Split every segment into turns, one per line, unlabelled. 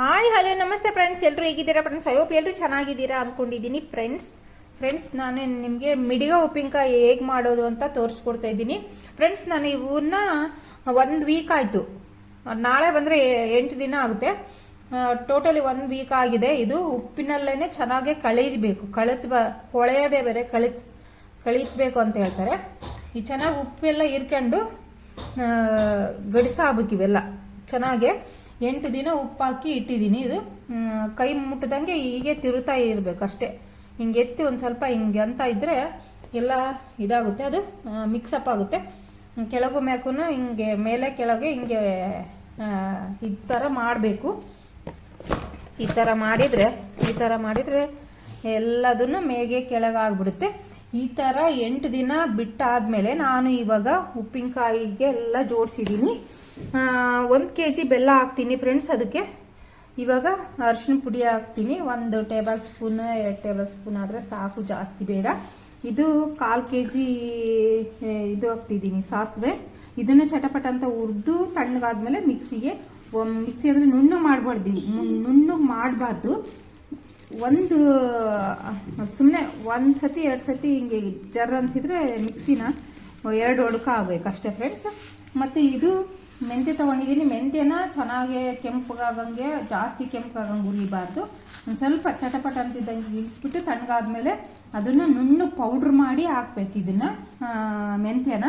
Hi hello ನಮಸ್ತೆ friends ಎಲ್ಲರೂ ಹೇಗಿದ್ದೀರಾ ಫ್ರೆಂಡ್ಸ್ ಅಯ್ಯೋಪ್ ಎಲ್ಲರೂ ಚೆನ್ನಾಗಿದ್ದೀರಾ ಅಂದ್ಕೊಂಡಿದ್ದೀನಿ ಫ್ರೆಂಡ್ಸ್ ಫ್ರೆಂಡ್ಸ್ ನಾನು ನಿಮಗೆ ಮಿಡಿಗ ಉಪ್ಪಿನಕಾಯಿ ಹೇಗೆ ಮಾಡೋದು ಅಂತ ತೋರಿಸ್ಕೊಡ್ತಾ ಇದ್ದೀನಿ. ಫ್ರೆಂಡ್ಸ್ ನಾನು ಇವನ್ನ ಒಂದು ವೀಕ್ ಆಯಿತು. ನಾಳೆ ಬಂದರೆ ಎಂಟು ದಿನ ಆಗುತ್ತೆ. ಟೋಟಲಿ ಒಂದು ವೀಕ್ ಆಗಿದೆ. ಇದು ಉಪ್ಪಿನಲ್ಲೇ ಚೆನ್ನಾಗೆ ಕಳೀಬೇಕು ಕಳೆತ್ ಬ ಹೊಳೆಯೋದೇ ಬೇರೆ ಕಳಿತ್ ಕಳೀತಬೇಕು ಅಂತ ಹೇಳ್ತಾರೆ. ಈ ಚೆನ್ನಾಗಿ ಉಪ್ಪೆಲ್ಲ ಇರ್ಕೊಂಡು ಗಡಿಸಾಗಬೇಕು ಇವೆಲ್ಲ ಚೆನ್ನಾಗೆ ಎಂಟು ದಿನ ಉಪ್ಪಾಕಿ ಇಟ್ಟಿದ್ದೀನಿ. ಇದು ಕೈ ಮುಟ್ಟದಂಗೆ ಹೀಗೆ ತಿರುತ್ತಾ ಇರಬೇಕು ಅಷ್ಟೇ. ಹಿಂಗೆ ಎತ್ತಿ ಒಂದು ಸ್ವಲ್ಪ ಹಿಂಗೆ ಅಂತ ಇದ್ದರೆ ಎಲ್ಲ ಇದಾಗುತ್ತೆ. ಅದು ಮಿಕ್ಸಪ್ ಆಗುತ್ತೆ. ಕೆಳಗು ಮ್ಯಾಕೂ ಹಿಂಗೆ, ಮೇಲೆ ಕೆಳಗೆ ಹಿಂಗೆ ಈ ಥರ ಮಾಡಬೇಕು. ಈ ಥರ ಮಾಡಿದರೆ, ಈ ಥರ ಮಾಡಿದರೆ ಎಲ್ಲದನ್ನು ಮೇಗೆ ಕೆಳಗಾಗ್ಬಿಡುತ್ತೆ. ಈ ಥರ ಎಂಟು ದಿನ ಬಿಟ್ಟಾದ್ಮೇಲೆ ನಾನು ಇವಾಗ ಉಪ್ಪಿನಕಾಯಿಗೆ ಎಲ್ಲ ಜೋಡಿಸಿದ್ದೀನಿ. ಒಂದು ಕೆ ಜಿ ಬೆಲ್ಲ ಹಾಕ್ತೀನಿ ಫ್ರೆಂಡ್ಸ್ ಅದಕ್ಕೆ. ಇವಾಗ ಅರಿಶಿನ ಪುಡಿ ಹಾಕ್ತೀನಿ. ಒಂದು ಟೇಬಲ್ ಸ್ಪೂನ್, ಎರಡು ಟೇಬಲ್ ಸ್ಪೂನ್ ಆದರೆ ಸಾಕು, ಜಾಸ್ತಿ ಬೇಡ. ಇದು ಕಾಲು ಕೆ ಜಿ ಇದು ಹಾಕ್ತಿದ್ದೀನಿ ಸಾಸಿವೆ. ಇದನ್ನು ಚಟಪಟ ಅಂತ ಹುರಿದು ತಣ್ಣಗಾದ್ಮೇಲೆ ಮಿಕ್ಸಿಗೆ ಮಿಕ್ಸಿ ಅಂದರೆ ನುಣ್ಣು ಮಾಡಬಾರ್ದು. ನುಣ್ಣು ಮಾಡಬಾರ್ದು. ಒಂದು ಸುಮ್ಮನೆ ಒಂದು ಸತಿ, ಎರಡು ಸತಿ ಹಿಂಗೆ ಜರ್ ಅನ್ಸಿದ್ರೆ ಮಿಕ್ಸಿನ ಎರಡು ಒಡಕ ಆಗ್ಬೇಕು ಅಷ್ಟೇ ಫ್ರೆಂಡ್ಸ್ ಮತ್ತು ಇದು ಮೆಂತ್ಯ ತೊಗೊಂಡಿದ್ದೀನಿ. ಮೆಂತ್ಯನ ಚೆನ್ನಾಗಿ ಕೆಂಪಗಾಗಂಗೆ, ಜಾಸ್ತಿ ಕೆಂಪಗಾಗಂಗೆ ಹುರಿಬಾರ್ದು. ಒಂದು ಸ್ವಲ್ಪ ಚಟಪಟ ಅಂತಿದ್ದಂಗೆ ಇಳಿಸ್ಬಿಟ್ಟು ತಣ್ಣಗಾದ್ಮೇಲೆ ಅದನ್ನು ನುಣ್ಣು ಪೌಡ್ರ್ ಮಾಡಿ ಹಾಕ್ಬೇಕು ಇದನ್ನು ಮೆಂತ್ಯನ.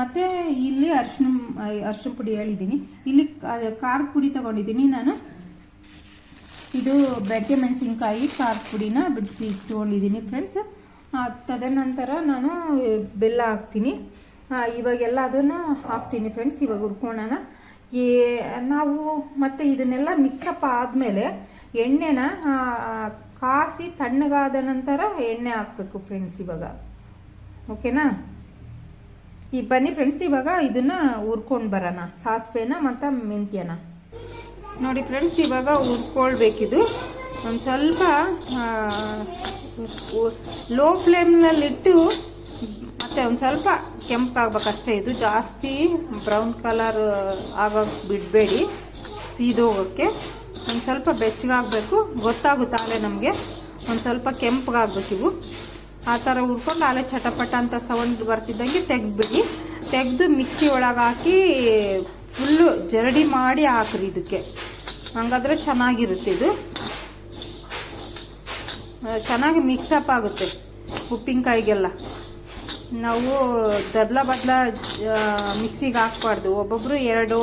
ಮತ್ತು ಇಲ್ಲಿ ಅರ್ಶಿನ ಅರ್ಶಿನ ಪುಡಿ ಹೇಳಿದ್ದೀನಿ. ಇಲ್ಲಿ ಖಾರದ ಪುಡಿ ತೊಗೊಂಡಿದ್ದೀನಿ ನಾನು. ಇದು ಬೆಟ್ಟೆ ಮೆಣಸಿನ್ಕಾಯಿ ಖಾರ ಪುಡಿನ ಬಿಡಿಸಿ ಇಟ್ಕೊಂಡಿದ್ದೀನಿ ಫ್ರೆಂಡ್ಸ್ ತದನಂತರ ನಾನು ಬೆಲ್ಲ ಹಾಕ್ತೀನಿ. ಇವಾಗೆಲ್ಲ ಅದನ್ನು ಹಾಕ್ತೀನಿ ಫ್ರೆಂಡ್ಸ್ ಇವಾಗ ಹುರ್ಕೊಳ್ಳೋಣ ಈ, ನಾವು ಮತ್ತು ಇದನ್ನೆಲ್ಲ ಮಿಕ್ಸಪ್ ಆದಮೇಲೆ ಎಣ್ಣೆನ ಕಾಸಿ ತಣ್ಣಗಾದ ನಂತರ ಎಣ್ಣೆ ಹಾಕಬೇಕು ಫ್ರೆಂಡ್ಸ್ ಇವಾಗ. ಓಕೆನಾ ಈ ಬನ್ನಿ ಫ್ರೆಂಡ್ಸ್ ಇವಾಗ ಇದನ್ನು ಹುರ್ಕೊಂಡು ಬರೋಣ. ಸಾಸಿವೆನ ಮತ್ತು ಮೆಂತ್ಯನ. ನೋಡಿ ಫ್ರೆಂಡ್ಸ್, ಇವಾಗ ಹುರ್ಕೊಳ್ಬೇಕಿದು. ಒಂದು ಸ್ವಲ್ಪ ಲೋ ಫ್ಲೇಮ್ನಲ್ಲಿಟ್ಟು ಮತ್ತು ಒಂದು ಸ್ವಲ್ಪ ಕೆಂಪಾಗಬೇಕಷ್ಟೇ. ಇದು ಜಾಸ್ತಿ ಬ್ರೌನ್ ಕಲರ್ ಆಗೋಕೆ ಬಿಡಬೇಡಿ, ಸೀದೋಗೋಕ್ಕೆ. ಒಂದು ಸ್ವಲ್ಪ ಬೆಚ್ಚಗಾಗಬೇಕು. ಗೊತ್ತಾಗುತ್ತೆ ಆಲೆ ನಮಗೆ? ಒಂದು ಸ್ವಲ್ಪ ಕೆಂಪಗಾಗಬೇಕು ಇವು. ಆ ಥರ ಹುರ್ಕೊಂಡು ಆಲೆ ಚಟಪಟ ಅಂತ ಸೌಂಡ್ ಬರ್ತಿದ್ದಂಗೆ ತೆಗೆದ್ಬಿಡಿ. ತೆಗೆದು ಮಿಕ್ಸಿ ಒಳಗೆ ಹಾಕಿ ಫುಲ್ಲು ಜರಡಿ ಮಾಡಿ ಹಾಕ್ರಿ ಇದಕ್ಕೆ. ಹಂಗಾದ್ರೆ ಚೆನ್ನಾಗಿರುತ್ತೆ ಇದು. ಚೆನ್ನಾಗಿ ಮಿಕ್ಸಪ್ ಆಗುತ್ತೆ ಉಪ್ಪಿನಕಾಯಿಗೆಲ್ಲ. ನಾವು ದದ್ಲ ಬದ್ಲ ಮಿಕ್ಸಿಗೆ ಹಾಕ್ಬಾರ್ದು. ಒಬ್ಬೊಬ್ಬರು ಎರಡು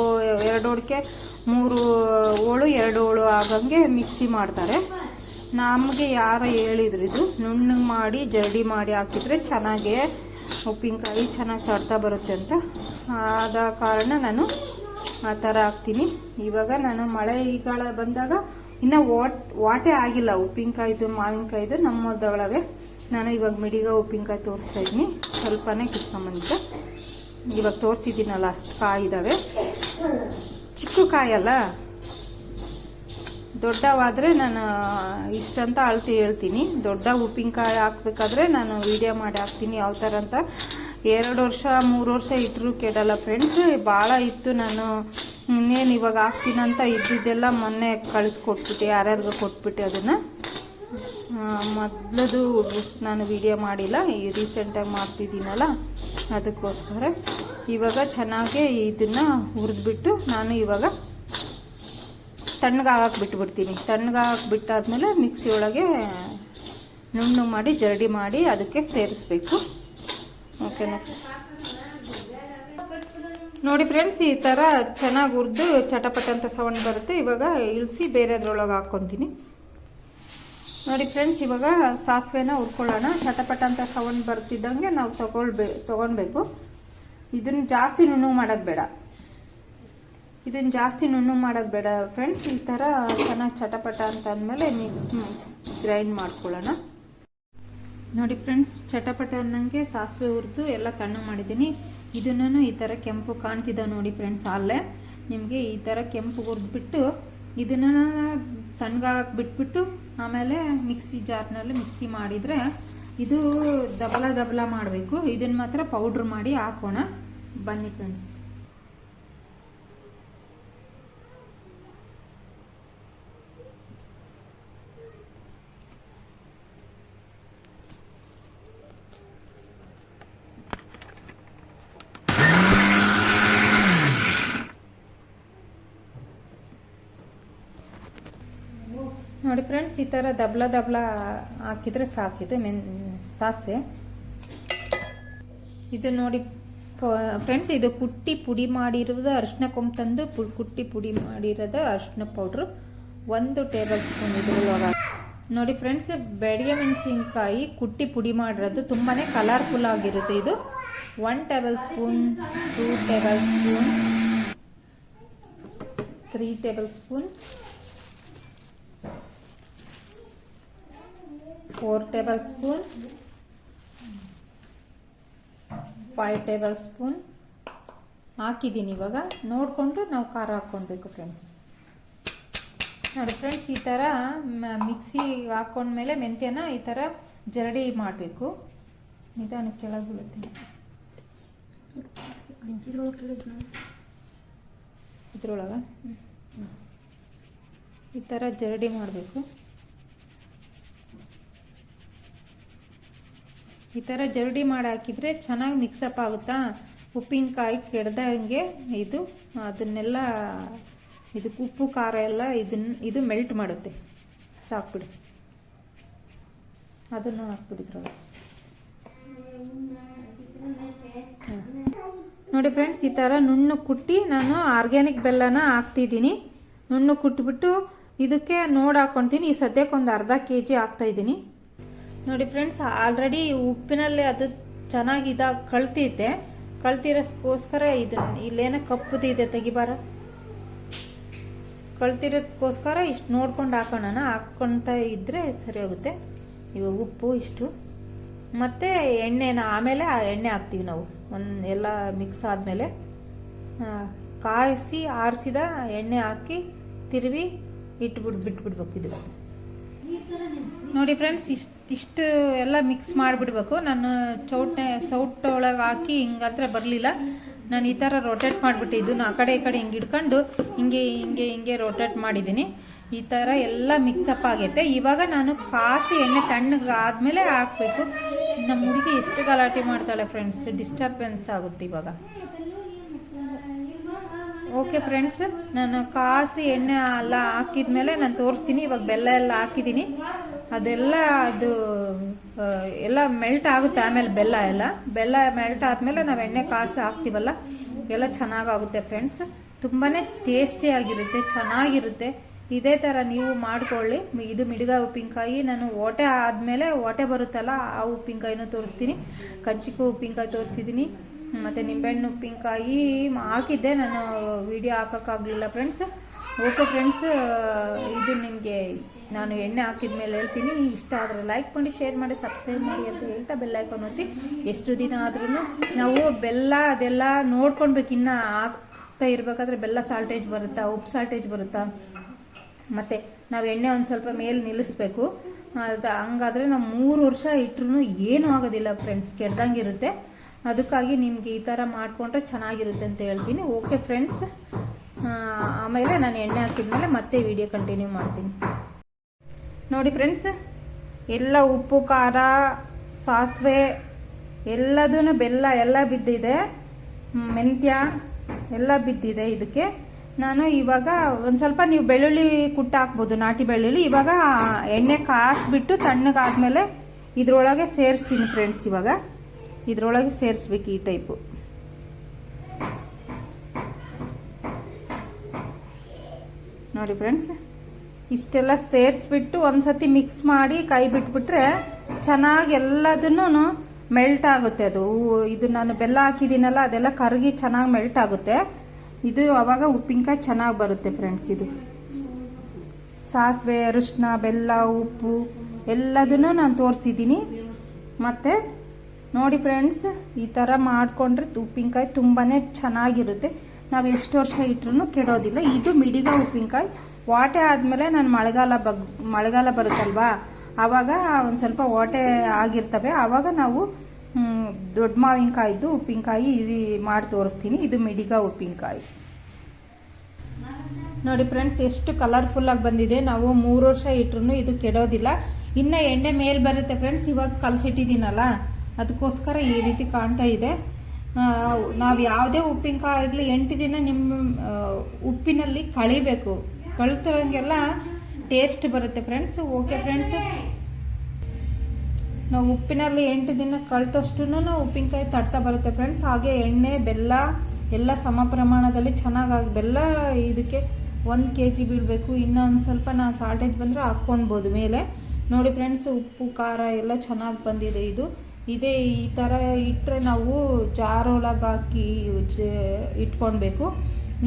ಎರಡು ಹೋಳಿಗೆ ಮೂರು ಹೋಳು, ಎರಡು ಹೋಳು ಆಗಂಗೆ ಮಿಕ್ಸಿ ಮಾಡ್ತಾರೆ. ನಮಗೆ ಯಾರು ಹೇಳಿದ್ರು ಇದು. ನುಣ್ಣಗೆ ಮಾಡಿ, ಜರಡಿ ಮಾಡಿ ಹಾಕಿದ್ರೆ ಚೆನ್ನಾಗೆ ಉಪ್ಪಿನಕಾಯಿ ಚೆನ್ನಾಗಿ ತಡ್ತಾ ಬರುತ್ತೆ ಅಂತ. ಆದ ಕಾರಣ ನಾನು ಆ ಥರ ಹಾಕ್ತೀನಿ. ಇವಾಗ ನಾನು ಮಳೆಗಾಲ ಬಂದಾಗ ಇನ್ನು ವಾಟ್, ವಾಟೆ ಆಗಿಲ್ಲ. ಉಪ್ಪಿನಕಾಯ್ದು ಮಾವಿನಕಾಯ್ದು ನಮ್ಮದೊಳಗೆ ನಾನು ಇವಾಗ ಮಿಡಿಗ ಉಪ್ಪಿನಕಾಯಿ ತೋರಿಸ್ತಾ ಇದ್ದೀನಿ. ಸ್ವಲ್ಪನೇ ಕಿತ್ಕೊಂಬಂದಿದ್ದೆ ಇವಾಗ ತೋರಿಸಿದ್ದೀನಲ್ಲ, ಅಷ್ಟು ಕಾಯಿ ಇದ್ದಾವೆ ಚಿಕ್ಕ ಕಾಯಲ್ಲ ದೊಡ್ಡವಾದರೆ ನಾನು ಇಷ್ಟಂತ ಅಳ್ತಿ ಹೇಳ್ತೀನಿ. ದೊಡ್ಡ ಉಪ್ಪಿನಕಾಯಿ ಹಾಕ್ಬೇಕಾದ್ರೆ ನಾನು ವಿಡಿಯೋ ಮಾಡಿ ಹಾಕ್ತೀನಿ. ಯಾವ ಥರ ಅಂತ ಎರಡು ವರ್ಷ, ಮೂರು ವರ್ಷ ಇಟ್ಟರು ಕೆಡಲ್ಲ ಫ್ರೆಂಡ್ಸ್ ಭಾಳ ಇತ್ತು ನಾನು. ಇನ್ನೇನು ಇವಾಗ ಹಾಕ್ತೀನಂತ ಇದ್ದಿದ್ದೆಲ್ಲ ಮೊನ್ನೆ ಕಳಿಸ್ಕೊಟ್ಬಿಟ್ಟೆ, ಯಾರ್ಯಾರಿಗೂ ಕೊಟ್ಬಿಟ್ಟೆ ಅದನ್ನು. ಮೊದಲದು ನಾನು ವಿಡಿಯೋ ಮಾಡಿಲ್ಲ, ಈ ರೀಸೆಂಟಾಗಿ ಮಾಡ್ತಿದ್ದೀನಲ್ಲ, ಅದಕ್ಕೋಸ್ಕರ. ಇವಾಗ ಚೆನ್ನಾಗಿ ಇದನ್ನು ಹುರಿದ್ಬಿಟ್ಟು ನಾನು ಇವಾಗ ತಣ್ಣಗಾಗಕ್ಕೆ ಬಿಟ್ಬಿಡ್ತೀನಿ. ಹಾಕಿ ಬಿಟ್ಟಾದ್ಮೇಲೆ ಮಿಕ್ಸಿ ಒಳಗೆ ನುಣ್ಣು ಮಾಡಿ, ಜರಡಿ ಮಾಡಿ ಅದಕ್ಕೆ ಸೇರಿಸ್ಬೇಕು. ಓಕೆನಾ. ನೋಡಿ ಫ್ರೆಂಡ್ಸ್, ಈ ಥರ ಚೆನ್ನಾಗಿ ಹುರಿದು ಚಟಪಟ ಅಂತ ಸೌಂಡ್ ಬರುತ್ತೆ. ಇವಾಗ ಇಳಿಸಿ ಬೇರೆದ್ರೊಳಗೆ ಹಾಕ್ಕೊತೀನಿ. ನೋಡಿ ಫ್ರೆಂಡ್ಸ್, ಇವಾಗ ಸಾಸಿವೆನ ಹುರ್ಕೊಳ್ಳೋಣ. ಚಟಪಟ ಅಂತ ಸೌಂಡ್ ಬರ್ತಿದ್ದಂಗೆ ನಾವು ತಗೊಳ್ಬೇ, ತೊಗೊಳ್ಬೇಕು. ಇದನ್ನ ಜಾಸ್ತಿ ನುಣ್ಣು ಮಾಡೋದು ಬೇಡ. ಇದನ್ನ ಜಾಸ್ತಿ ನುಣ್ಣು ಮಾಡೋದು ಬೇಡ. ಫ್ರೆಂಡ್ಸ್, ಈ ಥರ ಚೆನ್ನಾಗಿ ಚಟಪಟ ಅಂತ ಅಂದಮೇಲೆ ಮಿಕ್ಸ್ ಮಿಕ್ಸ್, ಗ್ರೈಂಡ್ ಮಾಡ್ಕೊಳ್ಳೋಣ. ನೋಡಿ ಫ್ರೆಂಡ್ಸ್, ಚಟಪಟ ಅನ್ನಂಗೆ ಸಾಸಿವೆ ಹುರಿದು ಎಲ್ಲ ತಣ್ಣಗೆ ಮಾಡಿದ್ದೀನಿ. ಇದನ್ನು ಈ ಥರ ಕೆಂಪು ಕಾಣ್ತಿದ್ದಾವೆ ನೋಡಿ ಫ್ರೆಂಡ್ಸ್ ಅಲ್ಲೇ. ನಿಮಗೆ ಈ ಥರ ಕೆಂಪು ಹುರಿದ್ಬಿಟ್ಟು ಇದನ್ನು ತಣ್ಣಗಾಗಕ್ಕೆ ಬಿಟ್ಬಿಟ್ಟು ಆಮೇಲೆ ಮಿಕ್ಸಿ ಜಾರ್ನಲ್ಲಿ ಮಿಕ್ಸಿ ಮಾಡಿದರೆ ಇದು ದಬಲ ದಬಲ ಮಾಡಬೇಕು. ಇದನ್ನು ಮಾತ್ರ ಪೌಡ್ರ್ ಮಾಡಿ ಹಾಕೋಣ. ಬನ್ನಿ ಫ್ರೆಂಡ್ಸ್. ನೋಡಿ ಫ್ರೆಂಡ್ಸ್, ಈ ಥರ ದಬ್ಲ ದಬ್ಲ ಹಾಕಿದರೆ ಸಾಕಿದೆ, ಮೆನ್ ಸಾಸಿವೆ. ಇದು ನೋಡಿ ಫ್ರೆಂಡ್ಸ್, ಇದು ಕುಟ್ಟಿ ಪುಡಿ ಮಾಡಿರೋದು ಅರಿಶಿನ ಕೊಂಬು ತಂದು ಪು, ಕುಟ್ಟಿ ಪುಡಿ ಮಾಡಿರೋದು ಅರಿಶಿನ ಪೌಡ್ರು. ಒಂದು ಟೇಬಲ್ ಸ್ಪೂನ್ ಇದ್ರೊಳಗೆ ನೋಡಿ ಫ್ರೆಂಡ್ಸ್ ಬೆಡಿಗೆ ಮೆಣಸಿನ್ಕಾಯಿ ಕುಟ್ಟಿ ಪುಡಿ ಮಾಡಿರೋದು ತುಂಬಾ ಕಲರ್ಫುಲ್ ಆಗಿರುತ್ತೆ ಇದು. One tablespoon, two tablespoon, three tablespoon. Four tablespoon five tablespoon ಹಾಕಿದ್ದೀನಿ ಇವಾಗ. ನೋಡಿಕೊಂಡು ನಾವು ಖಾರ ಹಾಕ್ಕೊಳ್ಬೇಕು ಫ್ರೆಂಡ್ಸ್ ನೋಡಿ ಫ್ರೆಂಡ್ಸ್ ಈ ಥರ ಮಿಕ್ಸಿ ಹಾಕ್ಕೊಂಡ್ಮೇಲೆ ಮೆಂತ್ಯನ ಈ ಥರ ಜರಡಿ ಮಾಡಬೇಕು. ನಿಧಾನಕ್ಕೆ ಕೆಳಗೆ ಬೀಳುತ್ತೆ. ಇದ್ರೊಳಗೆ? ಈ ಥರ ಜರಡಿ ಮಾಡಬೇಕು. ಈ ಥರ ಜರಡಿ ಮಾಡಿ ಹಾಕಿದರೆ ಚೆನ್ನಾಗಿ ಮಿಕ್ಸಪ್ ಆಗುತ್ತಾ? ಉಪ್ಪಿನಕಾಯಿ ಕೆಡ್ದಂಗೆ ಇದು, ಅದನ್ನೆಲ್ಲ, ಇದಕ್ಕೆ ಉಪ್ಪು, ಖಾರ ಎಲ್ಲ ಇದನ್ನ ಇದು ಮೆಲ್ಟ್ ಮಾಡುತ್ತೆ. ಸಾಕ್ಬಿಡಿ. ಅದನ್ನು ಹಾಕ್ಬಿಡಿದ್ರೊಳಗೆ ನೋಡಿ ಫ್ರೆಂಡ್ಸ್ ಈ ಥರ ನುಣ್ಣು ಕುಟ್ಟಿ ನಾನು ಆರ್ಗ್ಯಾನಿಕ್ ಬೆಲ್ಲನ ಹಾಕ್ತಿದ್ದೀನಿ. ನುಣ್ಣು ಕುಟ್ಬಿಟ್ಟು ಇದಕ್ಕೆ ನೋಡಿ ಈ ಸದ್ಯಕ್ಕೆ ಒಂದು ಅರ್ಧ ಕೆ ಜಿ ಹಾಕ್ತಾಯಿದ್ದೀನಿ ನೋಡಿ ಫ್ರೆಂಡ್ಸ್ ಆಲ್ರೆಡಿ ಉಪ್ಪಿನಲ್ಲಿ ಅದು ಚೆನ್ನಾಗಿ ಕಳ್ತಿದ್ದೆ. ಕಳ್ತಿರೋಸ್ಕೋಸ್ಕರ ಇದನ್ನ ಇಲ್ಲೇನೋ ಕಪ್ಪುದಿದೆ ತೆಗಿಬಾರ. ಕಳ್ತಿರೋದಕ್ಕೋಸ್ಕರ ಇಷ್ಟು ನೋಡ್ಕೊಂಡು ಹಾಕೋಣ ಹಾಕ್ಕೊಂತ ಇದ್ದರೆ ಸರಿ ಹೋಗುತ್ತೆ. ಇವಾಗ ಉಪ್ಪು ಇಷ್ಟು. ಮತ್ತು ಎಣ್ಣೆನ, ಆಮೇಲೆ ಆ ಎಣ್ಣೆ ಹಾಕ್ತೀವಿ ನಾವು. ಒಂದು ಎಲ್ಲ ಮಿಕ್ಸ್ ಆದಮೇಲೆ ಕಾಯಿಸಿ, ಆರಿಸಿದ ಎಣ್ಣೆ ಹಾಕಿ ತಿರುವಿ ಇಟ್ಬಿಟ್ಟು ಬಿಟ್ಬಿಡ್ಬೇಕು ಇದು ನೋಡಿ ಫ್ರೆಂಡ್ಸ್, ಇಷ್ಟು ಇಷ್ಟು ಎಲ್ಲ ಮಿಕ್ಸ್ ಮಾಡಿಬಿಡ್ಬೇಕು. ನಾನು ಚೌಟ್ನೆ ಸೌಟ್ ಒಳಗೆ ಹಾಕಿ ಹಿಂಗತ್ರ ಬರಲಿಲ್ಲ. ನಾನು ಈ ಥರ ರೋಟೇಟ್ ಮಾಡಿಬಿಟ್ಟು ಇದನ್ನು ಆ ಕಡೆ ಈ ಕಡೆ ಹಿಂಗೆ ಇಟ್ಕೊಂಡು ಹಿಂಗೆ ಹಿಂಗೆ ಹಿಂಗೆ ರೋಟೇಟ್ ಮಾಡಿದ್ದೀನಿ. ಈ ಥರ ಎಲ್ಲ ಮಿಕ್ಸಪ್ ಆಗೈತೆ. ಇವಾಗ ನಾನು ಕಾಸಿ ಎಣ್ಣೆ ತಣ್ಣಗೆ ಆದಮೇಲೆ ಹಾಕಬೇಕು. ನಮ್ಮ ಹುಡುಗಿ ಎಷ್ಟು ಗಲಾಟೆ ಮಾಡ್ತಾಳೆ ಫ್ರೆಂಡ್ಸ್ ಡಿಸ್ಟರ್ಬೆನ್ಸ್ ಆಗುತ್ತೆ ಇವಾಗ. ಓಕೆ ಫ್ರೆಂಡ್ಸ್ ನಾನು ಕಾಸಿ ಎಣ್ಣೆ ಎಲ್ಲ ಹಾಕಿದ್ಮೇಲೆ ನಾನು ತೋರಿಸ್ತೀನಿ. ಇವಾಗ ಬೆಲ್ಲ ಎಲ್ಲ ಹಾಕಿದ್ದೀನಿ. ಅದೆಲ್ಲ ಅದು ಎಲ್ಲ ಮೆಲ್ಟ್ ಆಗುತ್ತೆ ಆಮೇಲೆ ಬೆಲ್ಲ ಎಲ್ಲ. ಬೆಲ್ಲ ಮೆಲ್ಟ್ ಆದಮೇಲೆ ನಾವು ಎಣ್ಣೆ ಕಾಸು ಹಾಕ್ತೀವಲ್ಲ, ಎಲ್ಲ ಚೆನ್ನಾಗಾಗುತ್ತೆ ಫ್ರೆಂಡ್ಸ್ ತುಂಬಾ ಟೇಸ್ಟಿಯಾಗಿರುತ್ತೆ ಚೆನ್ನಾಗಿರುತ್ತೆ. ಇದೇ ಥರ ನೀವು ಮಾಡಿಕೊಳ್ಳಿ. ಇದು ಮಿಡಿಗ ಉಪ್ಪಿನಕಾಯಿ. ನಾನು ಓಟೆ ಆದಮೇಲೆ ಓಟೆ ಬರುತ್ತಲ್ಲ, ಆ ಉಪ್ಪಿನಕಾಯಿನೂ ತೋರಿಸ್ತೀನಿ. ಕಜ್ಜಿಗೆ ಉಪ್ಪಿನಕಾಯಿ ತೋರಿಸಿದ್ದೀನಿ. ಮತ್ತು ನಿಂಬೆಹಣ್ಣು, ಉಪ್ಪಿನಕಾಯಿ ಹಾಕಿದ್ದೆ ನಾನು ವಿಡಿಯೋ ಹಾಕೋಕ್ಕಾಗಲಿಲ್ಲ ಫ್ರೆಂಡ್ಸ್ ಓಕೆ ಫ್ರೆಂಡ್ಸ್ ಇದು ನಿಮಗೆ ನಾನು ಎಣ್ಣೆ ಹಾಕಿದ ಮೇಲೆ ಹೇಳ್ತೀನಿ. ಇಷ್ಟ ಆದರೆ ಲೈಕ್ ಮಾಡಿ ಶೇರ್ ಮಾಡಿ ಸಬ್ಸ್ಕ್ರೈಬ್ ಮಾಡಿ ಅಂತ ಹೇಳ್ತಾ ಬೆಲ್ಲ ಐಕಾನ್ ಒತ್ತಿ. ಎಷ್ಟು ದಿನ ಆದ್ರೂ ನಾವು ಬೆಲ್ಲ ಅದೆಲ್ಲ ನೋಡ್ಕೊಳ್ಬೇಕು ಇನ್ನು ಹಾಕ್ತಾ ಇರಬೇಕಾದ್ರೆ ಬೆಲ್ಲ ಸಾಲ್ಟೇಜ್ ಬರುತ್ತಾ, ಉಪ್ಪು ಸಾಲ್ಟೇಜ್ ಬರುತ್ತಾ? ಮತ್ತು ನಾವು ಎಣ್ಣೆ ಒಂದು ಸ್ವಲ್ಪ ಮೇಲೆ ನಿಲ್ಲಿಸ್ಬೇಕು. ಅದು ಹಂಗಾದರೆ ನಾವು ಮೂರು ವರ್ಷ ಇಟ್ಟರು ಏನೂ ಆಗೋದಿಲ್ಲ ಫ್ರೆಂಡ್ಸ್ ಕೆಡ್ದಂಗಿರುತ್ತೆ ಅದಕ್ಕಾಗಿ ನಿಮಗೆ ಈ ಥರ ಮಾಡಿಕೊಂಡ್ರೆ ಚೆನ್ನಾಗಿರುತ್ತೆ ಅಂತ ಹೇಳ್ತೀನಿ. ಓಕೆ ಫ್ರೆಂಡ್ಸ್ ಆಮೇಲೆ ನಾನು ಎಣ್ಣೆ ಹಾಕಿದ್ಮೇಲೆ ಮತ್ತೆ ವಿಡಿಯೋ ಕಂಟಿನ್ಯೂ ಮಾಡ್ತೀನಿ. ನೋಡಿ ಫ್ರೆಂಡ್ಸ್ ಎಲ್ಲ ಉಪ್ಪು, ಖಾರ, ಸಾಸಿವೆ ಎಲ್ಲದೂ ಬೆಲ್ಲ ಎಲ್ಲ ಬಿದ್ದಿದೆ. ಮೆಂತ್ಯ ಎಲ್ಲ ಬಿದ್ದಿದೆ ಇದಕ್ಕೆ. ನಾನು ಇವಾಗ ಒಂದು ಸ್ವಲ್ಪ ನೀವು ಬೆಳ್ಳುಳ್ಳಿ ಕುಟ್ಟ ಹಾಕ್ಬೋದು, ನಾಟಿ ಬೆಳ್ಳುಳ್ಳಿ. ಇವಾಗ ಎಣ್ಣೆ ಕಾಸ್ಬಿಟ್ಟು ತಣ್ಣಗಾದ್ಮೇಲೆ ಇದರೊಳಗೆ ಸೇರಿಸ್ತೀನಿ ಫ್ರೆಂಡ್ಸ್ ಇವಾಗ. ಇದ್ರೊಳಗೆ ಸೇರಿಸ್ಬೇಕು ಈ ಟೈಪು. ನೋಡಿ ಫ್ರೆಂಡ್ಸ್, ಇಷ್ಟೆಲ್ಲ ಸೇರಿಸ್ಬಿಟ್ಟು ಒಂದ್ಸತಿ ಮಿಕ್ಸ್ ಮಾಡಿ ಕೈ ಬಿಟ್ಬಿಟ್ರೆ ಚೆನ್ನಾಗಿ ಎಲ್ಲದನ್ನು ಮೆಲ್ಟ್ ಆಗುತ್ತೆ ಅದು. ಇದು ನಾನು ಬೆಲ್ಲ ಹಾಕಿದ್ದೀನಲ್ಲ, ಅದೆಲ್ಲ ಕರಗಿ ಚೆನ್ನಾಗಿ ಮೆಲ್ಟ್ ಆಗುತ್ತೆ. ಇದು ಅವಾಗ ಉಪ್ಪಿನಕಾಯಿ ಚೆನ್ನಾಗಿ ಬರುತ್ತೆ ಫ್ರೆಂಡ್ಸ್ ಇದು. ಸಾಸಿವೆ ಅರಿಶಿನ ಬೆಲ್ಲ, ಉಪ್ಪು, ಎಲ್ಲದನ್ನು ನಾನು ತೋರಿಸಿದ್ದೀನಿ. ಮತ್ತು ನೋಡಿ ಫ್ರೆಂಡ್ಸ್ ಈ ಥರ ಮಾಡಿಕೊಂಡ್ರೆ ಉಪ್ಪಿನಕಾಯಿ ತುಂಬಾ ಚೆನ್ನಾಗಿರುತ್ತೆ. ನಾವು ಎಷ್ಟು ವರ್ಷ ಇಟ್ರೂ ಕೆಡೋದಿಲ್ಲ. ಇದು ಮಿಡಿದ ಉಪ್ಪಿನಕಾಯಿ. ವಾಟೆ ಆದಮೇಲೆ ನಾನು ಮಳೆಗಾಲ ಬಗ್, ಮಳೆಗಾಲ ಬರುತ್ತಲ್ವಾ? ಆವಾಗ ಒಂದು ಸ್ವಲ್ಪ ವಾಟೆ ಆಗಿರ್ತವೆ. ಆವಾಗ ನಾವು ದೊಡ್ಡ ಮಾವಿನಕಾಯಿದ್ದು ಉಪ್ಪಿನಕಾಯಿ ಇದು ಮಾಡಿ ತೋರಿಸ್ತೀನಿ. ಇದು ಮಿಡಿಗ ಉಪ್ಪಿನಕಾಯಿ. ನೋಡಿ ಫ್ರೆಂಡ್ಸ್ ಎಷ್ಟು ಕಲರ್ಫುಲ್ಲಾಗಿ ಬಂದಿದೆ. ನಾವು ಮೂರು ವರ್ಷ ಇಟ್ರು ಇದು ಕೆಡೋದಿಲ್ಲ. ಇನ್ನು ಎಣ್ಣೆ ಮೇಲೆ ಬರುತ್ತೆ ಫ್ರೆಂಡ್ಸ್ ಇವಾಗ ಕಲಸಿಟ್ಟಿದ್ದೀನಲ್ಲ. ಅದಕ್ಕೋಸ್ಕರ ಈ ರೀತಿ ಕಾಣ್ತಾ ಇದೆ. ನಾವು ಯಾವುದೇ ಉಪ್ಪಿನಕಾಯಿ ಆಗಲಿ ಎಂಟು ದಿನ ನಿಮ್ಮ ಉಪ್ಪಿನಲ್ಲಿ ಕಳಿಬೇಕು. ಕಳಿತಂಗೆಲ್ಲ ಟೇಸ್ಟ್ ಬರುತ್ತೆ ಫ್ರೆಂಡ್ಸ್ ಓಕೆ ಫ್ರೆಂಡ್ಸ್ ನಾವು ಉಪ್ಪಿನಲ್ಲಿ ಎಂಟು ದಿನ ಕಳ್ತಷ್ಟು ಉಪ್ಪಿನಕಾಯಿ ತಡ್ತಾ ಬರುತ್ತೆ ಫ್ರೆಂಡ್ಸ್ ಹಾಗೆ ಎಣ್ಣೆ, ಬೆಲ್ಲ, ಎಲ್ಲ ಸಮ ಪ್ರಮಾಣದಲ್ಲಿ ಚೆನ್ನಾಗಾಗಿ ಬೆಲ್ಲ ಇದಕ್ಕೆ ಒಂದು ಕೆ ಜಿ ಬೀಳಬೇಕು ಇನ್ನೊಂದು ಸ್ವಲ್ಪ ನಾನು ಸಾಲ್ಟೇಜ್ ಬಂದರೆ ಹಾಕ್ಕೊಳ್ಬೋದು ಮೇಲೆ. ನೋಡಿ ಫ್ರೆಂಡ್ಸ್ ಉಪ್ಪು, ಖಾರ ಎಲ್ಲ ಚೆನ್ನಾಗಿ ಬಂದಿದೆ ಇದು. ಇದೇ ಈ ಥರ ಇಟ್ಟರೆ ನಾವು ಜಾರೊಳಗೆ ಹಾಕಿ ಇಟ್ಕೊಳ್ಬೇಕು.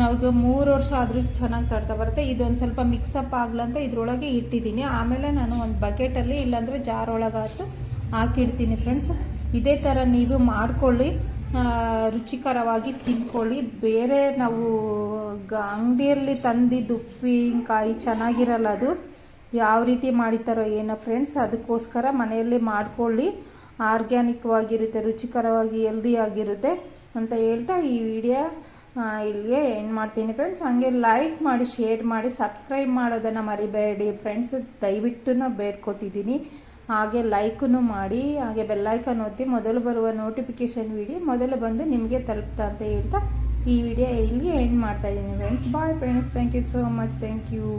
ನಾವು ಮೂರು ವರ್ಷ ಆದರೂ ಚೆನ್ನಾಗಿ ತಡ್ತಾ ಬರುತ್ತೆ. ಇದೊಂದು ಸ್ವಲ್ಪ ಮಿಕ್ಸಪ್ ಆಗ್ಲಂತ ಇದರೊಳಗೆ ಇಟ್ಟಿದ್ದೀನಿ. ಆಮೇಲೆ ನಾನು ಒಂದು ಬಕೆಟಲ್ಲಿ ಇಲ್ಲಾಂದರೆ ಜಾರೊಳಗೆ ಹಾಕಿ ಹಾಕಿಡ್ತೀನಿ ಫ್ರೆಂಡ್ಸ್ ಇದೇ ಥರ ನೀವು ಮಾಡ್ಕೊಳ್ಳಿ. ರುಚಿಕರವಾಗಿ ತಿನ್ಕೊಳ್ಳಿ. ಬೇರೆ ನಾವು ಅಂಗಡಿಯಲ್ಲಿ ತಂದಿದ್ದು ಉಪ್ಪಿನಕಾಯಿ ಚೆನ್ನಾಗಿರಲ್ಲ ಅದು. ಯಾವ ರೀತಿ ಮಾಡಿತಾರೋ ಏನೋ ಫ್ರೆಂಡ್ಸ್ ಅದಕ್ಕೋಸ್ಕರ ಮನೆಯಲ್ಲಿ ಮಾಡ್ಕೊಳ್ಳಿ. ಆರ್ಗ್ಯಾನಿಕ್ವಾಗಿರುತ್ತೆ, ರುಚಿಕರವಾಗಿ ಹೆಲ್ದಿ ಆಗಿರುತ್ತೆ ಅಂತ ಹೇಳ್ತಾ ಈ ವಿಡಿಯೋ ಇಲ್ಲಿಗೆ ಎಂಡ್ ಮಾಡ್ತೀನಿ ಫ್ರೆಂಡ್ಸ್ ಹಾಗೆ ಲೈಕ್ ಮಾಡಿ ಶೇರ್ ಮಾಡಿ ಸಬ್ಸ್ಕ್ರೈಬ್ ಮಾಡೋದನ್ನು ಮರಿಬೇಡಿ ಫ್ರೆಂಡ್ಸ್ ದಯವಿಟ್ಟು ಬೇಡ್ಕೊತಿದ್ದೀನಿ. ಹಾಗೆ ಲೈಕನ್ನು ಮಾಡಿ, ಹಾಗೆ ಬೆಲ್ಲೈಕನ್ ಒತ್ತಿ ಮೊದಲು ಬರುವ ನೋಟಿಫಿಕೇಷನ್ ವಿಡಿಯೋ ಮೊದಲು ಬಂದು ನಿಮಗೆ ತಲುಪ್ತಾ ಅಂತ ಹೇಳ್ತಾ ಈ ವಿಡಿಯೋ ಇಲ್ಲಿಗೆ ಎಂಡ್ ಮಾಡ್ತಾಯಿದ್ದೀನಿ friends bye friends thank you so much thank you